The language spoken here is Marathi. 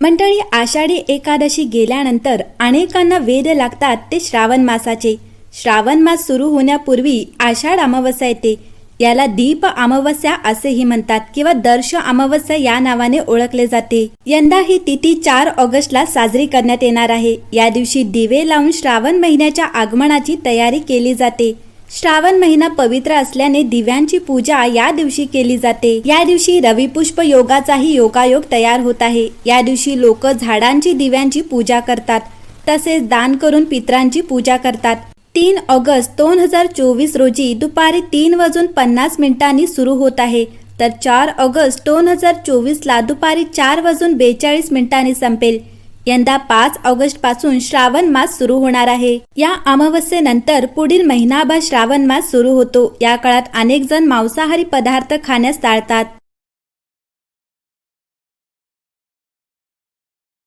मंडळी आषाढी एकादशी गेल्यानंतर अनेकांना वेद लागतात ते श्रावण मासाचे. श्रावण मास सुरू होण्यापूर्वी आषाढ अमावस्या येते. याला दीप अमावस्या असेही म्हणतात किंवा दर्श अमावस्या या नावाने ओळखले जाते. यंदा ही तिथी चार ऑगस्टला साजरी करण्यात येणार आहे. या दिवशी दिवे लावून श्रावण महिन्याच्या आगमनाची तयारी केली जाते. श्रावण महिना पवित्र असल्याने दिव्यांची पूजा या दिवशी केली जाते. या दिवशी रविपुष्प योगाचाही योगायोग तयार होत आहे. या दिवशी लोक झाडांची दिव्यांची पूजा करतात. तसेच दान करून पित्रांची पूजा करतात. तीन ऑगस्ट दोन हजार चोवीस रोजी दुपारी तीन वाजून पन्नास मिनिटांनी सुरू होत आहे. तर चार ऑगस्ट दोन हजार चोवीसला दुपारी चार वाजून बेचाळीस मिनिटांनी संपेल. यंदा पाच ऑगस्टपासून श्रावण मास सुरू होणार आहे. या अमावस्येनंतर पुढील महिनाभर श्रावण मास सुरू होतो. या काळात अनेक जण मांसाहारी पदार्थ खाण्यास टाळतात.